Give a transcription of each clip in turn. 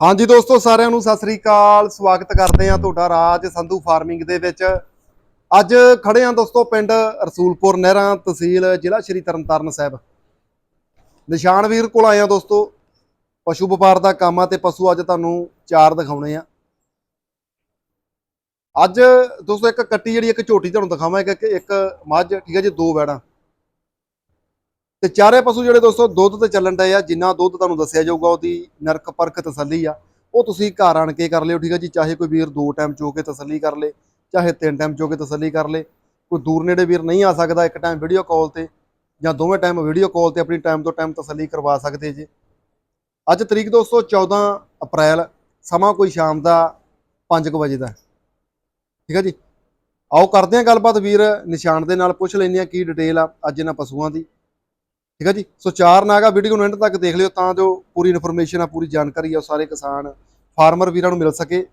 ਹਾਂਜੀ ਦੋਸਤੋ, ਸਾਰਿਆਂ ਨੂੰ ਸਤਿ ਸ੍ਰੀ ਅਕਾਲ। ਸਵਾਗਤ ਕਰਦੇ ਹਾਂ ਤੁਹਾਡਾ ਰਾਜ ਸੰਧੂ ਫਾਰਮਿੰਗ ਦੇ ਵਿੱਚ। ਅੱਜ ਖੜੇ ਹਾਂ ਦੋਸਤੋ, ਪਿੰਡ ਰਸੂਲਪੁਰ ਨਹਿਰਾਂ ਤਹਿਸੀਲ ਜ਼ਿਲ੍ਹਾ ਸ਼੍ਰੀ ਤਰਨਤਾਰਨ ਸਾਹਿਬ। ਨਿਸ਼ਾਨ ਵੀਰ ਕੋਲ ਆਏ ਹਾਂ ਦੋਸਤੋ। ਪਸ਼ੂ ਵਪਾਰ ਦਾ ਕੰਮ ਆ ਤੇ ਪਸ਼ੂ ਅੱਜ ਤੁਹਾਨੂੰ ਚਾਰ ਦਿਖਾਉਣੇ ਆ। ਅੱਜ ਦੋਸਤੋ ਇੱਕ ਕੱਟੀ ਜਿਹੜੀ ਇੱਕ ਝੋਟੀ ਤੁਹਾਨੂੰ ਦਿਖਾਵਾਂ, ਇੱਕ ਇੱਕ ਮੱਝ, ਠੀਕ ਹੈ ਜੀ, ਦੋ ਵੈੜਾਂ ਤੇ ਚਾਰੇ ਪਸ਼ੂ ਜਿਹੜੇ ਦੋਸਤੋ ਦੁੱਧ ਤੇ ਚੱਲਣ ਡਏ ਆ, ਜਿੰਨਾ ਦੁੱਧ ਤੁਹਾਨੂੰ ਦੱਸਿਆ ਜਾਊਗਾ ਉਹਦੀ ਨਰਕ ਪਰਖ ਤਸੱਲੀ ਆ। ਉਹ ਤੁਸੀਂ ਘਰ ਆਣ ਕੇ ਕਰ ਲਿਓ, ਠੀਕ ਆ ਜੀ? ਚਾਹੇ ਕੋਈ ਵੀਰ ਦੋ ਟਾਈਮ ਚੋ ਕੇ ਤਸੱਲੀ ਕਰ ਲੇ, ਚਾਹੇ ਤਿੰਨ ਟਾਈਮ ਚੋ ਕੇ ਤਸੱਲੀ ਕਰ ਲੇ। ਕੋਈ ਦੂਰ ਨੇੜੇ ਵੀਰ ਨਹੀਂ ਆ ਸਕਦਾ ਇੱਕ ਟਾਈਮ ਵੀਡੀਓ ਕਾਲ ਤੇ, ਜਾਂ ਦੋਵੇਂ ਟਾਈਮ ਵੀਡੀਓ ਕਾਲ ਤੇ ਆਪਣੀ ਟਾਈਮ ਤੋਂ ਟਾਈਮ ਤਸੱਲੀ ਕਰਵਾ ਸਕਦੇ ਜੀ। ਅੱਜ ਤਰੀਕ ਦੋਸਤੋ 14 ਅਪ੍ਰੈਲ, ਸਮਾਂ ਕੋਈ ਸ਼ਾਮ ਦਾ 5 ਵਜੇ ਦਾ ਠੀਕ ਹੈ ਜੀ? ਆਓ ਕਰਦੇ ਹਾਂ ਗੱਲਬਾਤ ਵੀਰ, ਨਿਸ਼ਾਨ ਦੇ ਨਾਲ ਪੁੱਛ ਲੈਂਦੇ ਹਾਂ ਕੀ ਡਿਟੇਲ ਆ ਅੱਜ ਇਹਨਾਂ ਪਸ਼ੂਆਂ ਦੀ। ਠੀਕ ਹੈ ਜੀ? ਸੋ ਚਾਰ ਨਾਗਾ ਵੀਡੀਓ ਨੂੰ ਐਂਡ ਤੱਕ ਦੇਖ ਲਿਓ ਤਾਂ ਜੋ ਪੂਰੀ ਇਨਫੋਰਮੇਸ਼ਨ ਆ ਪੂਰੀ ਜਾਣਕਾਰੀ ਆ ਸਾਰੇ ਕਿਸਾਨ ਫਾਰਮਰ ਵੀਰਾਂ ਨੂੰ ਮਿਲ ਸਕੇ।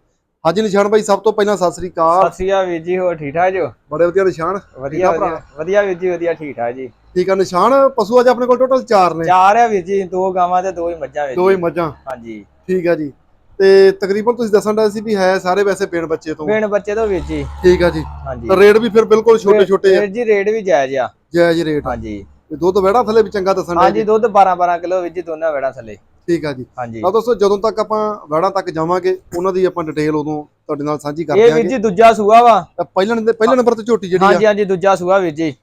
ਹਾਂਜੀ ਨਿਸ਼ਾਨ ਭਾਈ ਸਭ ਤੋਂ ਪਹਿਲਾਂ ਸਤਿ ਸ੍ਰੀ ਅਕਾਲ। ਸਤਿ ਸ਼੍ਰੀ ਅਕਾਲ ਵੀਰ ਜੀ ਹੋਰ ਠੀਕ ਠਾਕ ਜੋ? ਬੜੇ ਵਧੀਆ ਨਿਸ਼ਾਨ। ਵਧੀਆ ਭਰਾ? ਵਧੀਆ ਵਧੀਆ ਵੀਰ ਜੀ ਵਧੀਆ ਠੀਕ ਠਾਕ ਜੀ। ਠੀਕ ਆ ਨਿਸ਼ਾਨ ਪਸ਼ੂ ਅੱਜ ਆਪਣੇ ਕੋਲ ਟੋਟਲ ਚਾਰ ਨੇ। ਚਾਰ ਆ ਵੀਰ ਜੀ ਦੋ ਗਾਵਾਂ ਤੇ ਦੋ ਹੀ ਮੱਝਾਂ ਵੀਰ ਦੋ ਹੀ ਜੀ ਮੱਝਾਂ। ਹਾਂਜੀ। ਠੀਕ ਆ ਜੀ। ਤੇ ਤਕਰੀਬਨ ਤੁਸੀਂ ਦੱਸਣ ਦਾ ਸੀ ਵੀ ਹੈ ਸਾਰੇ ਵੈਸੇ ਪੇੜ ਬੱਚੇ ਤੋਂ। ਪਿੰਡ ਬੱਚੇ ਤੋਂ ਵੀਰ ਜੀ। ਠੀਕ ਆ ਜੀ। ਹਾਂਜੀ। ਰੇਟ ਵੀ ਫਿਰ ਬਿਲਕੁਲ ਛੋਟੇ ਛੋਟੇ ਆ। ਵੀਰ ਜੀ ਰੇਟ ਵੀ ਜਾਇਜ਼ ਆ। ਜਾਇਜ਼ ਰੇਟ ਹਾਂਜੀ। ਤੇ ਦੁੱਧ ਵੜਾ ਥੱਲੇ ਵੀ ਚੰਗਾ ਦੱਸਣ ਹਾਂਜੀ ਦੁੱਧ 12 12 ਕਿਲੋ ਜੀ ਦੋਨਾਂ ਵੇੜਾਂ ਥੱਲੇ। ਠੀਕ ਆ ਜੀ। ਹਾਂਜੀ। ਤਾਂ ਦੋਸਤੋ ਜਦੋਂ ਤੱਕ ਆਪਾਂ ਵੜਾ ਤੱਕ ਜਾਵਾਂਗੇ ਉਹਨਾਂ ਦੀ ਆਪਾਂ ਡਿਟੇਲ ਉਦੋਂ ਤੁਹਾਡੇ ਨਾਲ ਸਾਂਝੀ ਕਰ ਇਹ ਵੀਰ ਦਿਆਂਗੇ ਜੀ ਦੂਜਾ ਸੂਆ ਵਾ। ਤਾਂ ਪਹਿਲਾਂ ਨੰਬਰ ਪਹਿਲੇ ਨੰਬਰ ਤੇ ਝੋਟੀ ਜਿਹੜੀ ਹਾਂਜੀ ਆ। ਹਾਂਜੀ ਦੂਜਾ ਸੂਆ ਵੀਰ ਜੀ।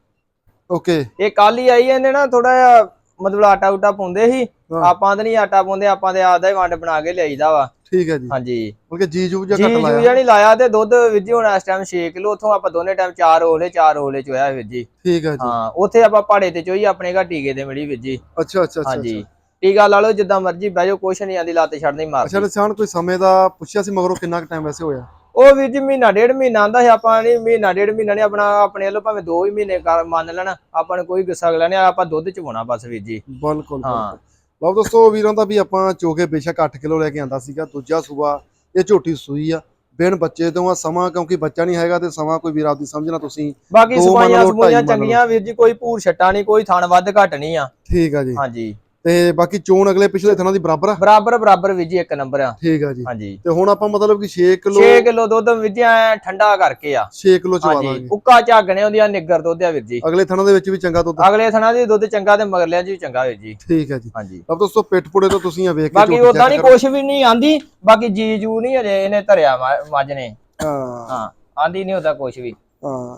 ਓਕੇ। ਇਹ ਕੱਲ ਹੀ ਆਈ ਇਹਨੇ ਨਾ ਥੋੜਾ ਜਿਹਾ ਮਤਲਬ ਆਟਾ ਉਟਾ ਪਾਉਂਦੇ ਸੀ। ਆਪਾਂ ਤਾਂ ਨਹੀਂ ਆਟਾ ਪਾਉਂਦੇ ਆਪਾਂ ਤੇ ਆਪਦਾ ਹੀ ਵੰਡ ਬਣਾ ਕੇ ਲਿਆਈਦਾ ਵਾ। ਠੀਕ ਹੈ ਜੀ। ਹਾਂਜੀ। ਬਲਕਿ ਜੀ ਜੂ ਜਾਂ ਜੀ ਘੱਟ ਜੂ ਲਾਇਆ। ਜਾਨੀ ਲਾਇਆ ਤੇ ਦੁੱਧ ਵੀਰ ਜੀ ਹੁਣ ਇਸ ਟਾਈਮ 6 ਕਿਲੋ ਉਥੋਂ ਆਪਾਂ ਦੋਨੇ ਟਾਈਮ 4 ਹੋਲੇ 4 ਹੋਲੇ ਚੋਇਆ ਵੀਰ ਜੀ। ਠੀਕ ਹੈ ਜੀ। ਹਾਂ ਉੱਥੇ ਆਪਾਂ ਪਹਾੜੇ ਤੇ ਚੋਈ ਆਪਣੇ ਘਰ ਟੀਕੇ ਤੇ ਮਿਲੀ ਵੀਰ ਜੀ। ਅੱਛਾ ਅੱਛਾ ਅੱਛਾ ਹਾਂਜੀ। ਟੀਕਾ ਲਾ ਲਓ ਜਿੱਦਾਂ ਮਰਜ਼ੀ ਬਹਿ ਜਾਓ ਕੁਛ ਨਹੀਂ ਆਂਦੀ ਲੱਤ ਛੱਡਣੀ ਅੱਛਾ ਮਾਰਦੀ ਨਿਸ਼ਾਨ ਕੋਈ ਸਮੇਂ ਦਾ ਪੁੱਛਿਆ ਸੀ ਮਗਰੋਂ ਕਿੰਨਾ ਕੁ ਟਾਈਮ ਵੈਸੇ ਹੋਇਆ? ਉਹ ਵੀਰ ਜੀ ਮਹੀਨਾ ਡੇਢ ਮਹੀਨਾ ਆਂਦਾ ਸੀ ਆਪਾਂ ਨਹੀਂ ਮਹੀਨਾ ਡੇਢ ਮਹੀਨਾ ਨਹੀਂ ਆਪਣਾ ਆਪਣੇ ਵੱਲੋਂ ਭਾਵੇਂ 2 ਹੀ ਮਹੀਨੇ ਮੰਨ ਲੈਣਾ ਆਪਾਂ ਨੂੰ ਕੋਈ ਗੁੱਸਾ ਅਗਲਾ ਨਹੀਂ ਆਪਾਂ ਦੁੱਧ ਚਵਾਉਣਾ ਬਸ ਵੀਰ ਜੀ। ਬਿਲਕੁਲ। ਹਾਂ। ਲਓ ਦੋਸਤੋ ਵੀਰਾਂ ਦਾ ਵੀ ਆਪਾਂ ਚੋਕੇ ਬੇਸ਼ੱਕ 8 ਕਿਲੋ ਲੈ ਕੇ ਆਂਦਾ ਸੀਗਾ ਦੂਜਾ ਸੂਆ ਇਹ ਝੋਟੀ ਸੂਈ ਆ। ਬਿਨ ਬੱਚੇ ਤੋਂ ਆ ਸਮਾਂ ਕਿਉਂਕਿ ਬੱਚਾ ਨਹੀਂ ਹੈਗਾ ਤੇ ਸਮਾਂ ਕੋਈ ਵੀਰ ਆਪਦੀ ਸਮਝਣਾ ਤੁਸੀਂ ਬਾਕੀ ਢਾਈ ਮੰਨ ਚੰਗੀਆਂ ਵੀਰ ਜੀ ਕੋਈ ਭੂਰ ਛੱਟਾ ਨਹੀਂ ਕੋਈ ਥਣ ਵੱਧ ਘੱਟ ਨਹੀਂ ਆ। ਠੀਕ ਆ ਜੀ। ਹਾਂਜੀ। ਤੇ ਬਾਕੀ ਚੋਣ ਅਗਲੇ ਪਿਛਲੇ ਥਣਾ ਦੀ ਬਰਾਬਰ ਆ? ਬਰਾਬਰ ਬਰਾਬਰ ਵੀਰ ਜੀ ਇੱਕ ਨੰਬਰ ਆ। ਠੀਕ ਆ ਜੀ। ਹਾਂਜੀ। ਤੇ ਹੁਣ ਆਪਾਂ ਮਤਲਬ ਕਿ 6 ਕਿਲੋ 6 ਕਿਲੋ ਦੁੱਧ ਵੀਰ ਜੀ ਐਂ ਠੰਡਾ ਕਰਕੇ ਆ। 6 ਕਿਲੋ ਚਵਾ ਹਾਂਜੀ। ਦਾਂਗੇ। ਉੱਕਾ ਝਾਗਣੇ ਉਹਦੀਆਂ ਨਿੱਗਰ ਦੁੱਧ ਆ ਵੀਰ ਜੀ। ਅਗਲੇ ਥਣਾ ਦੇ ਵਿੱਚ ਵੀ ਚੰਗਾ ਦੁੱਧ। ਅਗਲੇ ਥਣਾ ਦੀ ਦੁੱਧ ਚੰਗਾ ਤੇ ਮਗਰਲਿਆਂ 'ਚ ਵੀ ਚੰਗਾ ਵੀਰ ਜੀ। ਠੀਕ ਹੈ ਜੀ। ਹਾਂਜੀ। ਅਬ ਦੋਸਤੋ ਪਿੱਠ ਪੁੜੇ ਤੋਂ ਤੁਸੀਂ ਆ ਵੇਖ ਕੇ ਬਾਕੀ ਉਦਾਂ ਨਹੀਂ। ਕੁਛ ਵੀ ਨਹੀਂ ਆਂਦੀ ਬਾਕੀ ਜੀ ਜੂ ਨਹੀਂ ਅਜੇ ਇਹਨੇ ਧਰਿਆ ਮੱਝ ਨੇ। ਹਾਂ। ਹਾਂ ਆਂਦੀ ਨਹੀਂ ਉਹਦਾ ਕੁਛ ਵੀ। ਹਾਂ।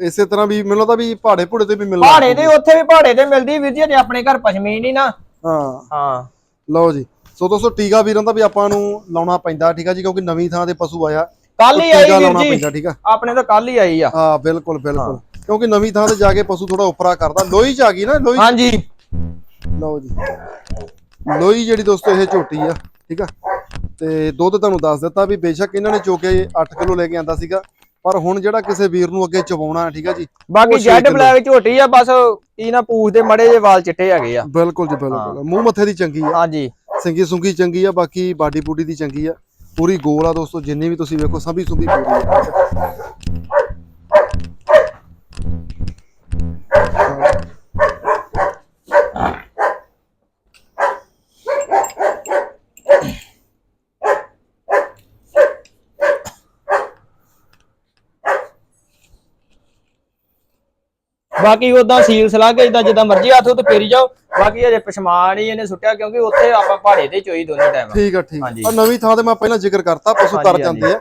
ਇਸੇ ਤਰ੍ਹਾਂ ਵੀ ਮੈਨੂੰ ਲੱਗਦਾ ਵੀ ਪਹਾੜੇ ਪੁੜੇ ਤੇ ਵੀ ਮਿਲਣਾ ਪਹਾੜੇ ਤੇ ਉੱਥੇ ਵੀ ਪਹਾੜੇ ਤੇ ਮਿਲਦੀ ਵੀਰ ਜੀ ਅਜੇ ਆਪਣੇ ਘਰ ਪਸ਼ਮੀਨ ਨਹੀਂ ਨਾ। ਹਾਂ। ਹਾਂ। ਲਓ ਜੀ। ਸੋ ਦੋਸਤੋ ਟੀਕਾ ਵੀਰਾਂ ਦਾ ਵੀ ਆਪਾਂ ਨੂੰ ਲਾਉਣਾ ਪੈਂਦਾ ਠੀਕ ਆ ਜੀ? ਕਿਉਂਕਿ ਨਵੀਂ ਥਾਂ ਤੇ ਪਸ਼ੂ ਆਇਆ। ਕੱਲ ਹੀ ਆਈ ਵੀਰ ਜੀ। ਠੀਕ ਆ? ਆਪਣੇ ਤਾਂ ਕੱਲ ਹੀ ਆਈ ਆ। ਹਾਂ ਬਿਲਕੁਲ ਬਿਲਕੁਲ। ਕਿਉਂਕਿ ਨਵੀਂ ਥਾਂ ਤੇ ਜਾ ਕੇ ਪਸ਼ੂ ਥੋੜਾ ਉਪਰਾ ਕਰਦਾ। ਲੋਈ ਚ ਆ ਗਈ ਨਾ ਲੋਈ ਹਾਂਜੀ। ਲਓ ਜੀ। ਲੋਈ ਜਿਹੜੀ ਦੋਸਤੋ ਇਹ ਝੋਟੀ ਆ ਠੀਕ ਆ? ਤੇ ਦੁੱਧ ਤੁਹਾਨੂੰ ਦੱਸ ਦਿੱਤਾ ਵੀ ਬੇਸ਼ੱਕ ਇਹਨਾਂ ਨੇ ਚੋਕੇ 8 ਕਿਲੋ ਲੈ ਕੇ ਆਂਦਾ ਸੀਗਾ। ਪਰ ਹੁਣ ਜਿਹੜਾ ਕਿਸੇ ਵੀਰ ਨੂੰ ਅੱਗੇ ਚਵਾਉਣਾ ਠੀਕ ਆ ਜੀ ਬਾਕੀ ਜੈਡ। ਬਲੈਕ ਝੋਟੀ ਆ ਬਸ ਕੀ ਨਾ ਪੂਛ ਦੇ ਮੜੇ ਜੇ ਵਾਲ ਚਿੱਟੇ ਹੈਗੇ ਆ। ਬਿਲਕੁਲ ਜੀ ਬਿਲਕੁਲ। ਮੂੰਹ ਮੱਥੇ ਦੀ ਚੰਗੀ ਆ। ਹਾਂਜੀ। ਸਿੰਗੀ ਸੁੰਗੀ ਚੰਗੀ ਆ ਬਾਕੀ ਬਾਡੀ ਬੂਡੀ ਦੀ ਚੰਗੀ ਆ। ਪੂਰੀ ਗੋਲ ਆ ਦੋਸਤੋ ਜਿੰਨੀ ਵੀ ਤੁਸੀਂ ਵੇਖੋ ਸਭੀ ਸੁਭੀ ਪੂਰੀ ਆ। ਬਾਕੀ ਉਦਾਂ ਸੀਲ ਸਲਾ ਕੇ ਜਿੱਦਾਂ ਜਿੱਦਾਂ ਮਰਜ਼ੀ ਹੱਥ ਤੇ ਫੇਰੀ ਜਾਓ। ਬਾਕੀ ਅਜੇ ਪਛਮਾਣ ਹੀ ਇਹਨੇ ਸੁੱਟਿਆ ਕਿਉਂਕਿ ਉੱਥੇ ਆਪਾਂ ਪਹਾੜੇ ਤੇ ਚੋਈ ਦੋਨੇ ਟਾਈਮ ਠੀਕ ਆ ਠੀਕ। ਆ। ਨਵੀਂ ਥਾਂ ਤੇ ਮੈਂ ਪਹਿਲਾਂ ਜ਼ਿਕਰ ਕਰਤਾ ਪਸ਼ੂ ਤਰ ਜਾਂਦੇ ਆ।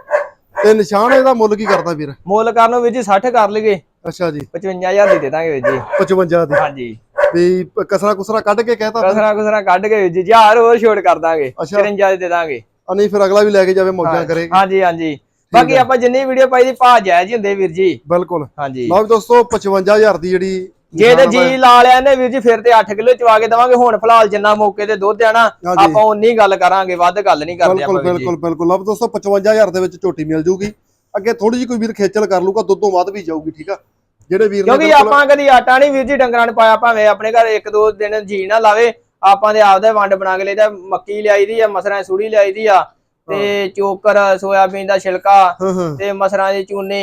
ਤੇ ਨਿਸ਼ਾਨ ਇਹਦਾ ਮੁੱਲ ਕੀ ਕਰਦਾ ਵੀਰ? ਮੁੱਲ ਕਰਨ ਵੀਰ ਜੀ 60 ਕਰ ਲਈਏ। ਅੱਛਾ ਜੀ। 55000 ਦੀ ਦੇ ਦਾਂਗੇ ਵੀਰ ਜੀ। 55 ਦੀ। ਹਾਂਜੀ। ਵੀ ਕਸਰਾ ਕੁਸਰਾ ਕੱਢ ਕੇ ਕਹਿਤਾ? ਕਸਰਾ ਕੁਸਰਾ ਕੱਢ ਕੇ ਵੀਰ ਜੀ ਹਜ਼ਾਰ ਹੋਰ ਛੋਟ ਕਰ ਦਾਂਗੇ। ਅੱਛਾ। 53 ਦੀ ਦਾਂਗੇ। ਨਹੀਂ ਫਿਰ ਅਗਲਾ ਵੀ ਲੈ ਕੇ ਜਾਵੇ ਮੌਜਾਂ ਕਰੇ ਹਾਂਜੀ ਹਾਂਜੀ। ਬਾਕੀ ਆਪਾਂ ਜਿੰਨੀ ਵੀਡੀਓ ਪਾਈ ਦੀ ਭਾ ਜਾਇਜ਼ ਹੁੰਦੇ ਵੀਰ ਜੀ। ਬਿਲਕੁਲ। ਹਾਂਜੀ। ਲਓ ਦੋਸਤੋ 55000 ਦੀ ਜਿਹੜੀ ਜੇ ਤੇ ਜੀ ਲਾ ਲਿਆ ਨੇ ਵੀਰ ਜੀ ਫਿਰ ਤੇ 8 ਕਿਲੋ ਚਵਾ ਕੇ ਦਵਾਂਗੇ। ਹੁਣ ਫਿਲਹਾਲ ਜਿੰਨਾ ਮੌਕੇ ਤੇ ਦੁੱਧ ਆ ਨਾ ਹਾਂਜੀ। ਆਪਾਂ ਉਨੀ ਗੱਲ ਕਰਾਂਗੇ ਵੱਧ ਗੱਲ ਨਹੀਂ ਕਰਦੇ ਬਿਲਕੁਲ ਆਪਾਂ ਜੀ। ਬਿਲਕੁਲ ਬਿਲਕੁਲ। ਲਓ ਵੀ ਦੋਸਤੋ 55000 ਦੇ ਵਿੱਚ ਝੋਟੀ ਮਿਲ ਜੂਗੀ। ਅੱਗੇ ਥੋੜੀ ਜਿਹੀ ਕੋਈ ਵੀਰ ਖੇਚਲ ਕਰ ਲੂਗਾ ਦੁੱਧੋਂ ਵੱਧ ਵੀ ਜਾਊਗੀ ਠੀਕ ਆ? ਜਿਹੜੇ ਵੀਰ ਨੇ ਕਿਉਂਕਿ ਬਿਲਕੁਲ- ਆਪਾਂ ਕਦੀ ਆਟਾ ਨਹੀਂ ਵੀਰ ਜੀ ਡੰਗਰਾਂ ਨੂੰ ਪਾਇਆ ਭਾਵੇਂ ਆਪਣੇ ਘਰ ਇੱਕ ਦੋ ਦਿਨ ਜੀ ਨਾ ਲਾਵੇ ਆਪਾਂ ਦੇ ਆਪਦਾ ਵੰਡ ਬਣਾ ਕੇ ਲਈਦਾ ਮੱਕੀ ਲਿਆਈ ਦੀ ਆ ਮਸਰਾਂ ਦੀ ਸੂੜੀ ਲਿਆਈ ਦੀ ਆ ਤੇ ਚੋਕਰ ਸੋਇਆਬੀਨ ਦਾ ਛਿਲਕਾ ਹਾਂ ਹਾਂ। ਤੇ ਮਸਰਾਂ ਦੀ ਚੂਨੇ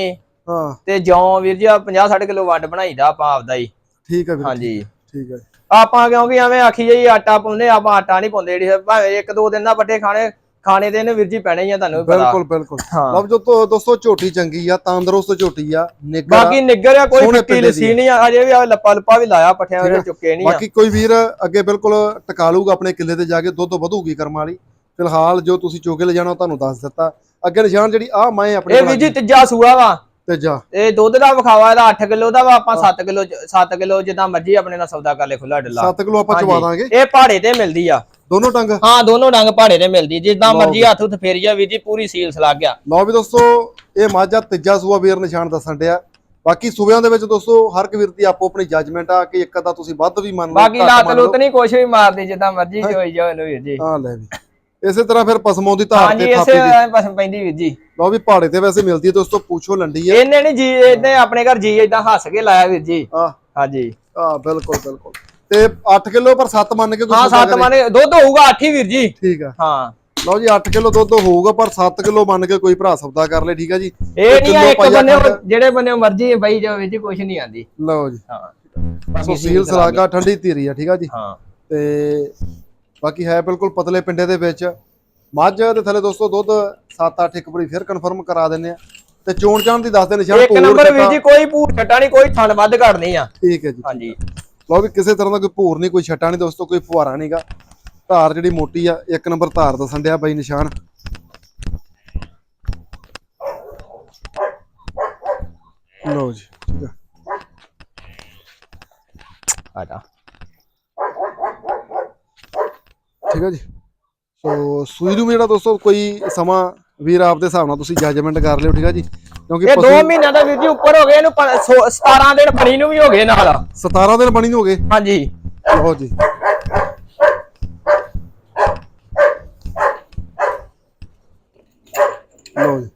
ਹਾਂ। ਤੇ ਜੌਂ ਵੀਰ ਜੀ 50 60 ਕਿਲੋ ਵੰਡ ਬਣਾਈਦਾ ਆਪਾਂ ਆਪਦਾ ਹੀ। ਠੀਕ ਵੀਰ ਹਾਂਜੀ। ਠੀਕ ਆ ਆਪਾਂ ਕਿਉਂਕਿ ਐਵੇਂ ਆਖੀ ਜਾਈ ਆਟਾ ਪਾਉਂਦੇ ਆਪਾਂ ਆਟਾ ਨਹੀਂ ਪਾਉਂਦੇ ਜਿਹੜੀ ਭਾਵੇਂ ਇੱਕ ਦੋ ਦਿਨ ਦਾ ਪੱਠੇ ਖਾਣੇ ਖਾਣੇ ਦੇ ਇਹਨੂੰ ਵੀਰ ਜੀ ਪੈਣੇ ਹੀ ਆ ਤੁਹਾਨੂੰ ਪਤਾ। ਬਿਲਕੁਲ ਬਿਲਕੁਲ। ਹਾਂ। ਲਓ ਜੋ ਦੋਸਤੋ ਝੋਟੀ ਚੰਗੀ ਆ ਤੰਦਰੁਸਤ ਝੋਟੀ ਆ ਨਿੱਘਾ ਬਾਕੀ ਨਿੱਗਰ ਆ ਕੋਈ ਫਿੱਕੀ ਲੱਸੀ ਨਹੀਂ ਆ ਅਜੇ ਵੀ ਆ ਲੱਪਾ ਲੱਪਾ ਵੀ ਲਾਇਆ ਪੱਠਿਆਂ ਆ। ਚੁੱਕੇ ਨਹੀਂ ਆ। ਬਾਕੀ ਕੋਈ ਵੀਰ ਅੱਗੇ ਬਿਲਕੁਲ ਟਿਕਾ ਲੂਗਾ ਆਪਣੇ ਕਿੱਲੇ ਤੇ ਜਾ ਕੇ ਦੁੱਧ ਵਧੂਗੀ ਕਰਮ ਵਾਲੀ। ਫਿਲਹਾਲ ਜੋ ਤੁਸੀਂ ਚੋਕੇ ਲੈ ਜਾਣਾ ਤੁਹਾਨੂੰ ਦੱਸ ਦਿੱਤਾ। ਅੱਗੇ ਨਿਸ਼ਾਨ ਜਿਹੜੀ ਆ ਮੈਂ ਆਪਣੇ ਇਹ ਵੀਰ ਜੀ ਤੀਜਾ ਸੂਆ ਵਾ। ਤੇ ਜਾ। ਇਹ ਦੁੱਧ ਦਾ ਵਿਖਾਵਾ ਇਹਦਾ 8 ਕਿਲੋ ਦਾ ਵਾ ਆਪਾਂ 7 ਕਿਲੋ 7 ਕਿਲੋ ਜਿੱਦਾਂ ਮਰਜ਼ੀ ਆਪਣੇ ਨਾਲ ਸੌਦਾ ਕਰ ਲੈ ਖੁੱਲਾ ਡੱਲਾ। 7 ਕਿਲੋ ਆਪਾਂ। ਚਵਾ ਦਾਂਗੇ। ਇਹ ਪਹਾੜੇ ਤੇ ਮਿਲਦੀ ਆ। ਦੋਨੋਂ ਟੰਗ ਹਾਂ ਦੋਨੋਂ ਡੰਗ ਪਹਾੜੇ ਤੇ ਮਿਲਦੀ। ਜਿੱਦਾਂ ਮਰਜ਼ੀ ਹੱਥ ਉੱਤ ਫੇਰੀ ਜਾ ਵੀਰ ਜੀ ਪੂਰੀ ਸੀਲਸ ਲੱਗ ਗਿਆ। ਲਓ ਵੀ ਦੋਸਤੋ ਇਹ ਮਾਝਾ ਤੀਜਾ ਸੂਆ ਵੀਰ ਨਿਸ਼ਾਨ ਦੱਸਣ ਡਿਆ। ਬਾਕੀ ਸੂਬਿਆਂ ਦੇ ਵਿੱਚ ਦੋਸਤੋ ਹਰ ਇੱਕ ਵੀਰ ਦੀ ਆਪੋ ਆਪਣੀ ਜੱਜਮੈਂਟ ਆ ਕਿ ਇੱਕ ਅੱਧਾ ਤੁਸੀਂ ਵੱਧ ਵੀ ਮੰਨ ਲਓ ਬਾਕੀ ਲਾਤ। ਲੁੱਤ ਨਹੀਂ ਕੁਛ ਵੀ ਮਾਰਦੀ ਜਿੱਦਾਂ ਮਰਜ਼ੀ ਹੋਈ ਜਾਓ ਇਹਨੂੰ ਵੀਰ ਜੀ। ਹਾਂ ਲੈ ਵੀ। ਇਸੇ ਤਰ੍ਹਾਂ ਫਿਰ ਪਸਮੋਂ ਦੀ ਧਾਰ ਹਾਂਜੀ ਤੇ ਇਸੇ ਥਾਪੀ ਦੀ। ਪਸੰਦ ਪੈਂਦੀ ਵੀਰ ਜੀ। ਲਓ ਵੀ ਪਹਾੜੇ ਤੇ ਵੈਸੇ ਮਿਲਦੀ ਹੈ ਦੋਸਤੋ ਪੁੱਛੋ ਲੰਡੀ ਹੈ। ਇਹਨੇ ਨਹੀਂ ਜੀ ਇਹਨੇ ਆਪਣੇ ਘਰ ਜੀ ਇਦਾਂ ਹੱਸ ਕੇ ਲਾਇਆ ਵੀਰ ਜੀ। ਹਾਂਜੀ। ਆ ਬਿਲਕੁਲ ਬਿਲਕੁਲ। ਤੇ 8 ਕਿਲੋ ਪਰ 7 ਮੰਨ ਕੇ ਹਾਂ ਸੌਦਾ ਸੱਤ ਕਰੇ। ਮਾਨੇ ਦੁੱਧ ਹੋਊਗਾ 8 ਹੀ ਵੀਰ ਜੀ। ਠੀਕ ਆ ਹਾਂ। ਲਓ ਜੀ 8 ਕਿਲੋ ਦੁੱਧ ਹੋਊਗਾ ਪਰ 7 ਕਿਲੋ ਮੰਨ ਕੇ ਕੋਈ ਭਰਾ ਸੌਦਾ ਕਰ ਲੇ ਠੀਕ ਆ ਜੀ। ਇਹ ਨਹੀਂ ਇੱਕ ਬੰਨੇ। ਜਿਹੜੇ ਬੰਨੇ ਮਰਜ਼ੀ ਬਈ ਜੀ ਕੁਛ ਨਹੀਂ ਆਂਦੀ ਲਓ ਜੀ। ਹਾਂ। ਸੋ ਸੀਲ ਸਲਾਗਾ ਠੰਡੀ ਧੀਰੀ ਆ ਠੀਕ ਆ ਜੀ। ਹਾਂ। ਤੇ ਬਾਕੀ ਹੈ ਬਿਲਕੁਲ ਪਤਲੇ ਪਿੰਡੇ ਦੇ ਵਿੱਚ। ਮੱਝ ਦੇ ਥੱਲੇ ਦੋਸਤੋ ਦੁੱਧ 7-8 ਇੱਕ ਵਾਰੀ ਫਿਰ ਕਨਫਰਮ ਕਰਾ ਦਿੰਨੇ ਆ। ਤੇ ਚੋਣ ਚਾਣ ਦੀ ਦੱਸ ਦੇ ਨਿਸ਼ਾਨ ਇੱਕ ਨੰਬਰ ਵੀਰ। ਜੀ ਕੋਈ ਭੂਰ ਛੱਟਾ ਨਹੀਂ ਕੋਈ ਥਣ ਵੱਧ ਘੜ ਨਹੀਂ ਆ। ਠੀਕ ਹੈ ਜੀ ਹਾਂਜੀ। ਲਓ ਵੀ ਕਿਸੇ ਤਰ੍ਹਾਂ ਦਾ ਕੋਈ ਭੂਰ ਨਹੀਂ ਕੋਈ ਛੱਟਾ ਨਹੀਂ ਦੋਸਤੋ ਕੋਈ ਫੁਹਾਰਾ ਨਹੀਂਗਾ ਧਾਰ ਜਿਹੜੀ ਮੋਟੀ ਆ ਇੱਕ ਨੰਬਰ ਧਾਰ ਦੱਸਣ ਡਿਆ ਬਾਈ ਨਿਸ਼ਾਨ। ਲਓ ਜੀ ਠੀਕ ਆ। ਆ ਜਾ। ਠੀਕ ਹੈ ਜੀ। ਸੋ ਸੂਈ ਨੂੰ ਜਿਹੜਾ ਦੋਸਤੋ ਕੋਈ ਸਮਾਂ ਵੀਰ ਆਪ ਦੇ ਹਿਸਾਬ ਨਾਲ ਤੁਸੀਂ ਜੱਜਮੈਂਟ ਕਰ ਲਿਓ ਠੀਕ ਹੈ ਜੀ। ਕਿਉਂਕਿ ਇਹ 2 ਪਸ਼ੂ ਮਹੀਨਿਆਂ ਦਾ ਵੀਰ ਜੀ ਉੱਪਰ ਹੋ ਗਏ ਇਹਨੂੰ ਪ- ਸੋ- 17 ਦਿਨ ਫਣੀ ਨੂੰ ਵੀ ਹੋ ਗਏ ਨਾਲ। 17 ਦਿਨ ਬਣੀ ਨੂੰ ਹੋ ਗਏ? ਹਾਂਜੀ। ਲਓ ਜੀ। ਲਓ ਜੀ।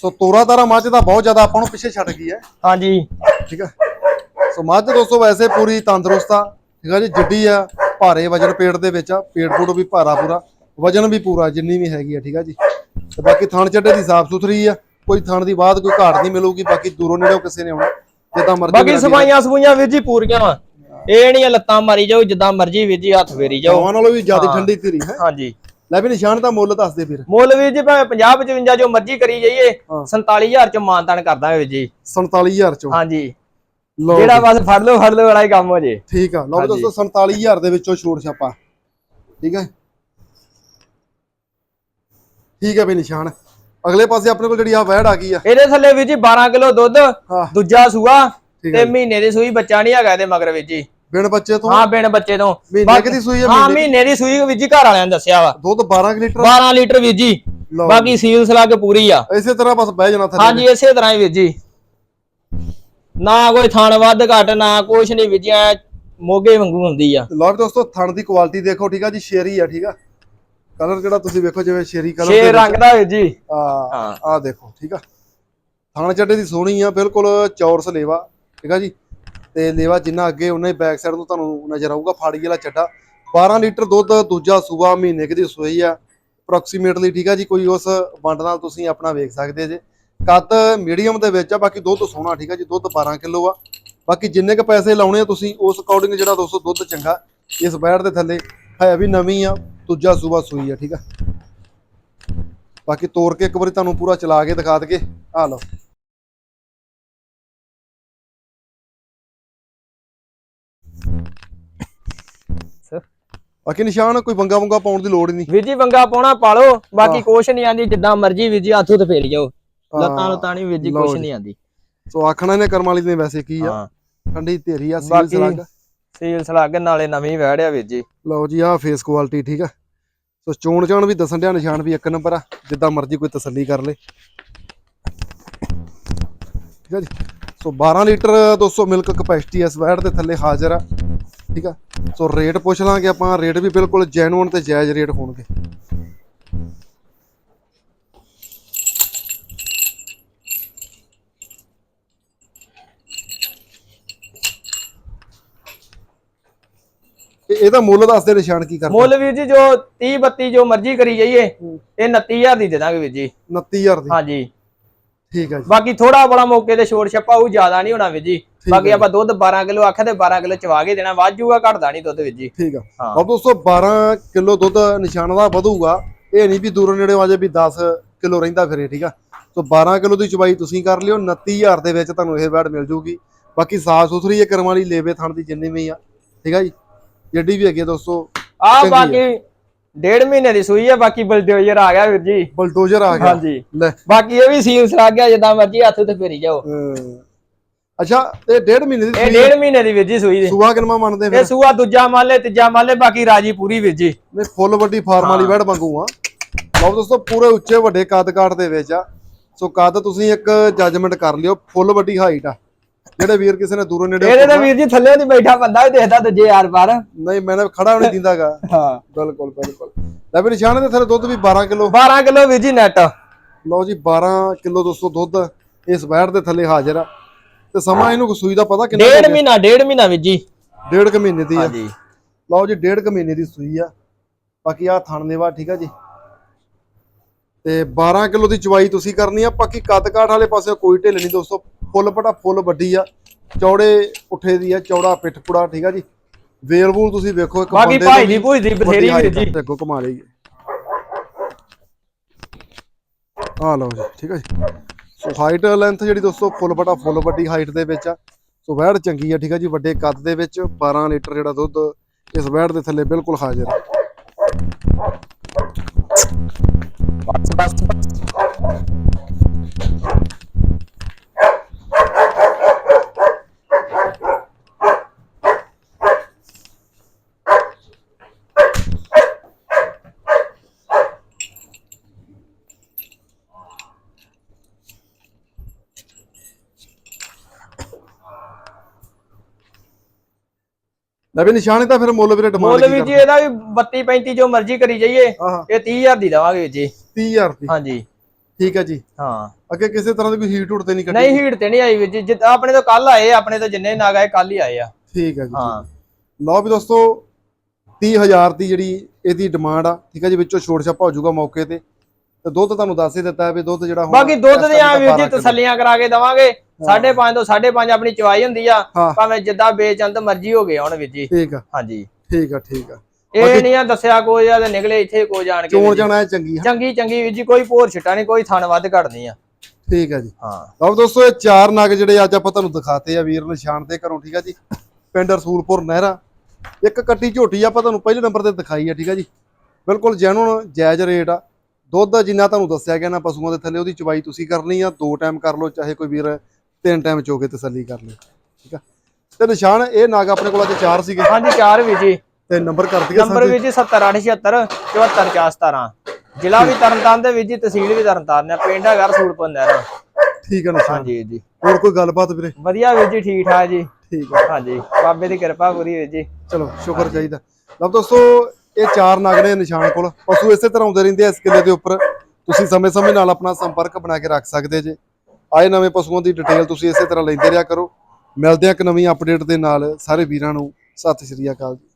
ਸੋ ਤੋਰਾ ਤਾਰਾ ਮੱਝ ਦਾ ਬਹੁਤ ਜ਼ਿਆਦਾ ਆਪਾਂ ਨੂੰ ਪਿੱਛੇ ਛੱਡ ਗਈ ਹੈ। ਹਾਂਜੀ। ਠੀਕ ਹੈ ਸੋ ਮੱਝ ਦੋਸਤੋ ਵੈਸੇ ਪੂਰੀ ਤੰਦਰੁਸਤ ਆ ਠੀਕ ਹੈ ਜੀ ਜਿੱਡੀ ਆ। ਭਾਰੇ ਵਜਨ ਪੇਟ ਦੇ ਵਿੱਚ ਆ ਪੇਟ ਪੂਟ ਵੀ ਭਾਰਾ ਪੂਰਾ ਵਜਨ ਵੀ ਪੂਰਾ ਜਿੰਨੀ ਵੀ ਹੈਗੀ ਆ ਠੀਕ ਆ ਜੀ। ਤੇ ਬਾਕੀ ਥਣ ਚੱਡੇ ਦੀ ਸਾਫ਼ ਸੁਥਰੀ ਆ ਕੋਈ ਥਣ ਦੀ ਬਾਤ ਕੋਈ ਘਾਟ ਨਹੀਂ ਮਿਲੂਗੀ ਬਾਕੀ ਦੂਰੋਂ ਨੇੜੋਂ ਕਿਸੇ ਨੇ ਆਉਣਾ ਜਿੱਦਾਂ ਮਰਜ਼ੀ ਬਾਕੀ ਸਫਾਈਆਂ ਸਫੂਈਆਂ ਵੀਰ ਜੀ ਪੂਰੀਆਂ ਵਾ। ਇਹ ਨਹੀਂ ਲੱਤਾਂ ਮਾਰੀ ਜਾਓ ਜਿੱਦਾਂ ਮਰਜ਼ੀ ਵੀਰ ਜੀ ਹੱਥ ਫੇਰੀ ਜਾਓ। ਗਾਵਾਂ ਨਾਲੋਂ ਵੀ ਜ਼ਿਆਦਾ। ਠੰਡੀ ਧੀਰੀ ਹੈ? ਹਾਂਜੀ। ਲੈ ਵੀ ਨਿਸ਼ਾਨ ਦਾ ਮੁੱਲ ਦੱਸ ਦੇ ਵੀਰ ਮੁੱਲ ਵੀਰ ਜੀ ਭਾਵੇਂ 50 55 ਜੋ ਮਰਜ਼ੀ ਕਰੀ ਜਾਈਏ ਹਾਂ। 47000 ਚ ਮਾਨਤਾਨ ਕਰਦਾ ਵੀਰ ਜੀ। 47000 ਚੋਂ। ਹਾਂਜੀ। ਜਿਹੜਾ ਬਸ ਫੜ ਲਓ ਫੜ ਲਓ ਵਾਲਾ ਹੀ ਕੰਮ ਹੋ ਜੇ। ਠੀਕ ਆ। ਲਓ ਵੀ। ਦੋਸਤੋ 47000 ਦੇ ਵਿੱਚੋਂ ਛੋੜ ਛਾਪਾ ਠੀਕ ਹੈ ਠੀਕ ਹੈ ਵੀ ਨਿਸ਼ਾਨ। ਅਗਲੇ ਪਾਸੇ ਆਪਣੇ ਕੋਲ ਜਿਹੜੀ ਆ ਵੈੜ ਆ ਗਈ ਆ। ਇਹਦੇ ਥੱਲੇ ਵੀਰ ਜੀ 12 ਕਿਲੋ ਦੁੱਧ ਦੂਜਾ ਸੂਆ ਤੇ ਮਹੀਨੇ ਦੀ ਸੂਈ ਬੱਚਾ ਨਹੀਂ ਹੈਗਾ ਇਹਦੇ ਮਗਰ ਵੀਰ ਜੀ। ਬਿਨ ਬੱਚੇ ਤੋਂ? ਹਾਂ ਬਿਨ ਬੱਚੇ ਤੋਂ। ਮਹੀਨੇ ਦੀ ਸੂਈ ਹਾਂ ਮਹੀਨੇ ਦੀ ਸੂਈ ਵੀਰ ਜੀ ਘਰ ਵਾਲਿਆਂ ਨੇ ਦੱਸਿਆ ਵਾ। ਦੁੱਧ 12 ਕੁ ਲੀਟਰ? 12 ਲੀਟਰ ਵੀਰ ਜੀ। ਬਾਕੀ ਸੀਲਸ ਲਾ ਕੇ ਪੂਰੀ ਆ। ਇਸੇ ਤਰ੍ਹਾਂ ਬਸ ਬਹਿ ਜਾਣਾ ਥੱਲੇ। ਹਾਂਜੀ ਇਸੇ ਤਰ੍ਹਾਂ ਹੀ ਵੀਰ ਜੀ। ਨਾ ਕੋਈ ਥਣ ਵੱਧ ਘਟ ਨਾ ਕੁਛ ਨਹੀਂ ਐਂ ਮੋਗੇ ਵਾਂਗੂ ਹੁੰਦੀ ਆ। ਲਓ ਵੀ ਦੋਸਤੋ ਥਣ ਦੀ ਕੁਆਲਿਟੀ ਦੇਖੋ ਠੀਕ ਆ ਜੀ? ਸ਼ੇਰੀ ਆ ਠੀਕ ਆ? ਕਲਰ ਜਿਹੜਾ ਤੁਸੀਂ ਵੇਖੋ ਜਿਵੇਂ ਸ਼ੇਰੀ ਕਲਰ ਛੇ ਰੰਗ ਦਾ ਵੀਰ ਜੀ। ਹਾਂ। ਆ ਦੇਖੋ ਠੀਕ ਆ? ਥਣ ਚੱਡੇ ਦੀ ਸੋਹਣੀ ਆ ਬਿਲਕੁਲ ਚੌਰਸ ਲੇਵਾ ਠੀਕ ਆ ਜੀ? ਤੇ ਲੇਵਾ ਜਿੰਨਾ ਅੱਗੇ ਉਹਨਾਂ ਹੀ ਬੈਕ ਸਾਈਡ ਤੋਂ ਤੁਹਾਨੂੰ ਨਜ਼ਰ ਆਊਗਾ ਫਾੜੀ ਵਾਲਾ ਚੱਡਾ। 12 ਲੀਟਰ ਦੁੱਧ ਦੂਜਾ ਸੂਆ ਮਹੀਨੇ ਦੀ ਸੂਈ ਆ ਅਪਰੋਕਸੀਮੇਟਲੀ ਠੀਕ ਆ ਜੀ? ਕੋਈ ਉਸ ਵੰਡ ਨਾਲ ਤੁਸੀਂ ਆਪਣਾ ਵੇਖ ਸਕਦੇ ਜੇ। ਕੱਦ ਮੀਡੀਅਮ ਦੇ ਵਿੱਚ ਆ ਬਾਕੀ ਦੁੱਧ ਸੋਹਣਾ ਠੀਕ ਆ ਜੀ ਦੁੱਧ 12 ਕਿਲੋ ਆ। ਬਾਕੀ ਜਿੰਨੇ ਕ ਪੈਸੇ ਲਾਉਣੇ ਆ ਤੁਸੀਂ ਉਸ ਅਕੋਰਡਿੰਗ ਜਿਹੜਾ ਦੋਸਤੋ ਦੁੱਧ ਚੰਗਾ ਇਸ ਬੈੜ ਦੇ ਥੱਲੇ ਹੈ ਵੀ ਨਵੀਂ ਆ ਦੂਜਾ ਸੂਆ ਸੂਈ ਆ ਠੀਕ ਆ। ਬਾਕੀ ਤੋੜ ਕੇ ਇੱਕ ਵਾਰੀ ਤੁਹਾਨੂੰ ਪੂਰਾ ਚਲਾ ਕੇ ਦਿਖਾ ਦਗੇ ਆ ਲਓ। ਬਾਕੀ ਨਿਸ਼ਾਨ ਕੋਈ ਵੰਗਾ ਵੰਗਾ ਪਾਉਣ ਦੀ ਲੋੜ ਨਹੀਂ। ਵੀਰ ਜੀ ਵੰਗਾ ਪਾਉਣਾ ਪਾਲੋ ਬਾਕੀ ਹਾਂ। ਕੁਛ ਨਹੀਂ ਆਂਦੀ ਜਿੱਦਾਂ ਮਰਜ਼ੀ ਵੀਰ ਜੀ ਹੱਥ ਉੱਤੇ ਫੇਰੀ ਜਾਓ। ਲੱਤਾਂ ਲੁੱਤਾਂ ਨਹੀਂ ਵੀਰ ਜੀ ਕੁਛ। ਨਹੀਂ ਆਂਦੀ। ਸੋ ਆਖਣਾ ਨੇ ਕਰਮ ਵਾਲੀ ਨੇ ਵੈਸੇ ਕੀ ਆ? ਠੰਡੀ ਧੇਰੀ ਆ ਸੀਲ ਸਲੱਗ। ਸੀਲਸ ਲਾ ਕੇ ਨਾਲੇ ਨਵੀਂ ਵਹਿੜਿਆ ਵੀਰ ਜੀ। ਲਓ ਜੀ ਆ ਫੇਸ ਕੁਆਲਿਟੀ ਠੀਕ ਆ। ਸੋ ਚੋਣ ਚਾਣ ਵੀ ਦੱਸਣ ਡਿਆ ਨਿਸ਼ਾਨ ਵੀ ਇੱਕ ਨੰਬਰ ਆ ਜਿੱਦਾਂ ਮਰਜ਼ੀ ਕੋਈ ਤਸੱਲੀ ਕਰ ਲੇ। ਠੀਕ ਆ ਜੀ। ਸੋ 12 ਲੀਟਰ 200 ਮਿਲਕ ਕਪੈਸਿਟੀ ਇਸ ਵੈਟ ਦੇ ਥੱਲੇ ਹਾਜ਼ਰ ਆ। ਠੀਕ ਆ। ਸੋ ਰੇਟ ਪੁੱਛ ਲਾਂਗੇ ਆਪਾਂ ਰੇਟ ਵੀ ਬਿਲਕੁਲ ਜੈਨੂਅਨ ਤੇ ਜਾਇਜ਼ ਰੇਟ ਹੋਣਗੇ। ਇਹਦਾ ਮੁੱਲ ਦੱਸ ਦੇ ਨਿਸ਼ਾਨ ਕੀ ਕਰਦਾ। ਮੁੱਲ ਵੀਰ ਜੀ ਜੋ 30 32 ਜੋ ਮਰਜ਼ੀ ਕਰੀ ਜਾਈਏ ਇਹ 29000 ਦੀ ਦੇ ਦਾਂਗੇ ਵੀਰ ਜੀ। 29000 ਦੀ। ਹਾਂਜੀ। ਠੀਕ ਆ ਜੀ। ਬਾਕੀ ਥੋੜਾ ਬੜਾ ਮੌਕੇ ਤੇ ਛੋੜ ਛੱਪਾ ਉਹ ਜ਼ਿਆਦਾ ਨਹੀਂ ਹੋਣਾ ਵੀਰ ਜੀ। ਬਾਕੀ ਆਪਾਂ ਦੁੱਧ 12 ਕਿਲੋ ਆਖਿਆ ਤੇ 12 ਕਿਲੋ ਚਵਾ ਕੇ ਦੇਣਾ ਵਾਜੂਗਾ ਘਟਦਾ ਨਹੀਂ ਦੁੱਧ ਵੀਰ ਜੀ। ਠੀਕ ਆ। ਹਾਂ। ਦੋਸਤੋ 12 ਕਿਲੋ ਦੁੱਧ ਨਿਸ਼ਾਨ ਦਾ ਵਧੂਗਾ। ਇਹ ਨਹੀਂ ਵੀ ਦੂਰੋਂ ਨੇੜੇ ਆ ਜਾਏ ਵੀ 10 ਕਿਲੋ ਰਹਿੰਦਾ ਫਿਰੇ ਠੀਕ ਆ। ਸੋ 12 ਕਿਲੋ ਦੀ ਚਵਾਈ ਤੁਸੀਂ ਕਰ ਲਿਓ 29000 ਦੇ ਵਿੱਚ ਤੁਹਾਨੂੰ ਇਹ ਬੈਡ ਮਿਲ ਜੂਗੀ। ਬਾਕੀ ਸਾਫ਼ ਸੁਥਰੀ ਹੈ ਕਰਮ ਵਾਲੀ ਲੇਵੇ ਥਣ ਦੀ ਜਿੰਨੀ ਵੀ ਆ ਠੀਕ ਆ ਜੀ। ਜਿਹੜੀ ਵੀ ਹੈਗੀ ਆ ਦੋਸਤੋ। ਆ ਚੰਗੀ ਬਾਕੀ ਡੇਢ ਮਹੀਨੇ ਦੀ ਸੂਈ ਆ ਬਾਕੀ ਬਲਡੋਜ਼ਰ ਆ ਗਿਆ ਵੀਰ ਜੀ। ਬਲਡੋਜ਼ਰ ਆ ਗਿਆ। ਹਾਂਜੀ। ਲੈ। ਬਾਕੀ ਇਹ ਵੀ ਸੀਮਸ ਲੱਗ ਗਿਆ ਜਿੱਦਾਂ ਮਰਜ਼ੀ ਹੱਥ ਤੇ ਫੇਰੀ ਜਾਓ। ਅੱਛਾ ਇਹ ਡੇਢ ਮਹੀਨੇ ਦੀ ਇਹ ਡੇਢ ਮਹੀਨੇ ਦੀ ਵੀਰ ਜੀ ਸੂਈ ਦੀ। ਸੂਆ ਕਿਨਮਾ ਮੰਨਦੇ ਇਹ ਫਿਰ ਸੂਆ ਦੂਜਾ ਮੰਨ ਲੈ ਤੀਜਾ ਮੰਨ ਲੈ ਬਾਕੀ ਰਾਜੀ ਪੂਰੀ ਵੀਰ ਜੀ। ਨੇ ਫੁੱਲ ਵੱਡੀ ਫਾਰਮ ਵਾਲੀ ਬੈਡ ਮੰਗੂ ਆ। ਲਓ ਦੋਸਤੋ ਪੂਰੇ ਉੱਚੇ ਵੱਡੇ ਕੱਦ ਕਾਠ ਦੇ ਵਿੱਚ ਆ। ਸੋ ਕੱਦ ਤੁਸੀਂ ਇੱਕ ਜੱਜਮੈਂਟ ਕਰ ਲਿਓ ਫੁੱਲ ਵੱਡੀ ਹਾਈਟ ਆ। ਜਿਹੜੇ ਵੀਰ ਕਿਸੇ ਨੇ ਦੂਰੋਂ ਨੇੜੇ ਇਹਦੇ ਤਾਂ ਵੀਰ ਜੀ ਥੱਲੇ ਦੀ ਬੈਠਾ ਬੰਦਾ ਵੀ ਦੇਖਦਾ ਦੂਜੇ ਯਾਰ ਪਰ ਨਹੀਂ ਮੈਂ ਖੜਾ ਵੀ ਨਹੀਂ ਦਿੰਦਾਗਾ। ਹਾਂ ਬਿਲਕੁਲ ਬਿਲਕੁਲ। ਲੈ ਵੀ ਨਿਸ਼ਾਨੇ ਦੇ ਥੱਲੇ ਦੁੱਧ ਵੀ 12 ਕਿਲੋ। 12 ਕਿਲੋ ਵੀਰ ਜੀ ਨੈਟ ਲਓ ਜੀ 12 ਕਿਲੋ ਦੋਸਤੋ ਦੁੱਧ ਇਸ ਬੈਡ ਦੇ ਥੱਲੇ ਹਾਜ਼ਰ ਆ। ਤੇ ਸਮਾਂ ਇਹਨੂੰ ਸੂਈ ਦਾ ਪਤਾ ਕਿੰਨਾ ਡੇਢ ਮਹੀਨਾ ਡੇਢ ਮਹੀਨਾ ਵੀਰ ਜੀ। ਡੇਢ ਕੁ ਮਹੀਨੇ ਦੀ ਆ। ਹਾਂਜੀ। ਲਓ ਜੀ ਡੇਢ ਕੁ ਮਹੀਨੇ ਦੀ ਸੂਈ ਆ। ਬਾਕੀ ਆ ਥਣ ਦੇ ਵਾ ਠੀਕ ਆ ਜੀ। ਤੇ 12 ਕਿਲੋ ਦੀ ਚਵਾਈ ਤੁਸੀਂ ਕਰਨੀ ਆ। ਬਾਕੀ ਕੱਦ ਕਾਠ ਵਾਲੇ ਪਾਸੇ ਕੋਈ ਢਿੱਲ ਨਹੀਂ ਦੋਸਤੋ। ਫੁੱਲ ਪਟਾ ਫੁੱਲ ਵੱਡੀ ਆ। ਚੌੜੇ ਪੁੱਠੇ ਦੀ ਆ ਚੌੜਾ ਪਿੱਠ ਪੁੜਾ ਠੀਕ ਆ ਜੀ। ਵੇਲ ਵੂਲ ਤੁਸੀਂ ਵੇਖੋ ਇੱਕ ਬਾਕੀ ਬੰਦੇ ਭਾਈ ਦੀ ਭੂਈ ਦੀ ਬਥੇਰੀ ਵੀਰ ਜੀ। ਅੱਗੋਂ ਕਮਾ ਲਈ। ਆ ਲਓ ਜੀ ਠੀਕ ਆ ਜੀ। ਸੋ ਹਾਈਟ ਲੈਂਥ ਜਿਹੜੀ ਦੋਸਤੋ ਫੁੱਲ ਪਟਾ ਫੁੱਲ ਵੱਡੀ ਹਾਈਟ ਦੇ ਵਿੱਚ ਆ। ਸੋ ਵੈੜ ਚੰਗੀ ਆ ਠੀਕ ਆ ਜੀ ਵੱਡੇ ਕੱਦ ਦੇ ਵਿੱਚ 12 ਲੀਟਰ ਜਿਹੜਾ ਦੁੱਧ ਇਸ ਵੈੜ ਦੇ ਥੱਲੇ ਬਿਲਕੁਲ ਹਾਜ਼ਰ ਆ। ਲੈ ਵੀ ਨਿਸ਼ਾਨੇ ਤਾਂ ਫਿਰ ਮੁੱਲ ਵੀਰੇ ਡਿਮਾਂਡ ਮੁੱਲ ਵੀਰ ਜੀ ਇਹਦਾ ਵੀ 32 35 ਜੋ ਮਰਜ਼ੀ ਕਰੀ ਜਾਈਏ ਇਹ 30000 ਦੀ ਦਵਾਂਗੇ ਜੀ। 30000 ਦੀ? ਹਾਂਜੀ। ਠੀਕ ਹੈ ਜੀ। ਹਾਂ। ਅੱਗੇ ਕਿਸੇ ਤਰ੍ਹਾਂ ਦੀ ਕੋਈ ਹੀਟ ਤੇ ਨਹੀਂ ਕੱਢੀ ਨਹੀਂ ਹੀਟ ਤੇ ਨਹੀਂ ਆਈ ਵੀਰ ਜੀ। ਆਪਣੇ ਤੋਂ ਕੱਲ ਆਏ ਆਪਣੇ ਤੋਂ ਜਿੰਨੇ ਨਾਗ ਆਏ ਕੱਲ ਹੀ ਆਏ ਆ। ਠੀਕ ਹੈ ਜੀ ਹਾਂ। ਲਓ ਵੀ ਦੋਸਤੋ 30000 ਦੀ ਜਿਹੜੀ ਇਹਦੀ ਡਿਮਾਂਡ ਆ ਠੀਕ ਹੈ ਜੀ ਵਿੱਚੋਂ ਛੋਟ ਛਾਪਾ ਹੋ ਜਾਊਗਾ ਮੌਕੇ ਤੇ। ਤੇ ਦੁੱਧ ਤੁਹਾਨੂੰ ਦੱਸ ਹੀ ਦਿੱਤਾ ਵੀ ਦੁੱਧ ਜਿਹੜਾ ਹੁਣ ਬਾਕੀ ਦੁੱਧ ਦੇ ਆ ਵੀਰ ਜੀ 12 ਕਿਲੋ। ਤਸੱਲੀਆਂ ਕਰਾ ਕੇ ਦਵਾਂਗੇ। 5.5 ਤੋਂ 5.5 ਆਪਣੀ ਚਵਾਈ ਹੁੰਦੀ ਆ। ਭਾਵੇਂ ਜਿੱਦਾਂ ਬੇਚੰਦ ਮਰਜ਼ੀ ਹੋ ਗਏ ਹੁਣ ਵੀਰ ਜੀ। ਠੀਕ ਆ। ਹਾਂਜੀ। ਠੀਕ ਆ ਠੀਕ ਆ। ਇਹ ਨਹੀਂ ਆ ਦੱਸਿਆ ਕੋਈ ਆ ਤੇ ਨਿਕਲੇ ਇੱਥੇ ਕੋ ਜਾਣ ਕੇ ਚੋਣ। ਜਾਣਾ ਚੰਗੀ ਚੰਗੀ ਚੰਗੀ ਵੀਰ ਜੀ ਕੋਈ ਭੋਰ ਛਿੱਟਾ ਨਹੀਂ ਕੋਈ ਥਣ ਵੱਧ ਘੜਨੀ ਆ। ਠੀਕ ਆ ਜੀ। ਹਾਂ। ਲਓ ਦੋਸਤੋ ਇਹ ਚਾਰ ਨਗ ਜਿਹੜੇ ਅੱਜ ਆਪਾਂ ਤੁਹਾਨੂੰ ਦਿਖਾਤੇ ਆ ਵੀਰ ਨਿਸ਼ਾਨ ਤੇ ਘਰੋਂ ਠੀਕ ਆ ਜੀ। ਪਿੰਡ ਰਸੂਲਪੁਰ ਨਹਿਰਾ। ਇੱਕ ਕੱਟੀ ਝੋਟੀ ਆਪਾਂ ਤੁਹਾਨੂੰ ਪਹਿਲੇ ਨੰਬਰ ਤੇ ਦਿਖਾਈ ਆ ਠੀਕ ਆ ਜੀ। ਬਿਲਕੁਲ ਜੈਨੂਨ ਜਾਇਜ਼ ਰੇਟ ਆ। ਦੁੱਧ ਦਾ ਜਿੰਨਾ ਤੁਹਾਨੂੰ ਦੱਸਿਆ ਗਿਆ ਨਾ ਪਸ਼ੂਆਂ ਦੇ ਥੱਲੇ ਉਹਦੀ ਚਵਾਈ ਤੁਸੀਂ ਕਰਨੀ ਆ ਦੋ ਟਾਈਮ ਕਰ ਲਓ ਚਾਹੇ ਕੋਈ ਵੀਰ ਤਿੰਨ ਟਾਈਮ ਚੋ ਕੇ ਤਸੱਲੀ ਕਰ ਲਓ ਠੀਕ ਆ? ਤੇ ਨਿਸ਼ਾਨ ਇਹ ਨਗ ਆਪਣੇ ਕੋਲ ਅੱਜ ਚਾਰ ਸੀਗੇ। ਹਾਂਜੀ ਚਾਰ ਵੀਰ ਜੀ। ਤੇ ਨੰਬਰ ਕਰ ਦਈਏ ਨੰਬਰ ਵੀਰ ਜੀ 70876 74417 ਜ਼ਿਲ੍ਹਾ ਵੀ ਤਰਨਤਾਰਨ ਦੇ ਵੀਰ ਜੀ ਤਹਿਸੀਲ ਵੀ ਤਰਨਤਾਰਨ ਹੈ ਪਿੰਡ ਹੈਗਾ ਰਸੂਲਪੁਰ ਨਹਿਰਾ। ਠੀਕ ਆ ਨਿਸ਼ਾਨ। ਵੀਰ ਜੀ। ਹੋਰ ਕੋਈ ਗੱਲਬਾਤ ਵੀਰੇ? ਵਧੀਆ ਵੀਰ ਜੀ ਠੀਕ ਠਾਕ ਜੀ। ਠੀਕ ਆ। ਹਾਂਜੀ ਬਾਬੇ ਦੀ ਕਿਰਪਾ ਪੂਰੀ ਵੀਰ ਜੀ। ਚਲੋ ਸ਼ੁਕਰ ਚਾਹੀਦਾ। ਲਓ ਦੋਸਤੋ ਇਹ ਚਾਰ ਨਗ ਨੇ ਨਿਸ਼ਾਨ ਕੋਲ। ਪਸ਼ੂ ਇਸੇ ਤਰ੍ਹਾਂ ਆਉਂਦੇ ਰਹਿੰਦੇ ਆ ਇਸ ਕਿਲੇ ਦੇ ਉੱਪਰ। ਤੁਸੀਂ ਸਮੇਂ-ਸਮੇਂ ਨਾਲ ਆਪਣਾ ਸੰਪਰਕ ਬਣਾ ਕੇ ਰੱਖ ਸਕਦੇ ਜੇ। ਆਏ ਨਵੇਂ ਪਸ਼ੂਆਂ ਦੀ ਡਿਟੇਲ ਤੁਸੀਂ ਇਸੇ ਤਰ੍ਹਾਂ ਲੈਂਦੇ ਰਿਹਾ ਕਰੋ। ਮਿਲਦੇ ਆ ਇੱਕ ਨਵੀਂ ਅਪਡੇਟ ਦੇ ਨਾਲ। ਸਾਰੇ ਵੀਰਾਂ ਨੂੰ ਸਤਿ ਸ਼੍ਰੀ ਅਕਾਲ ਜੀ।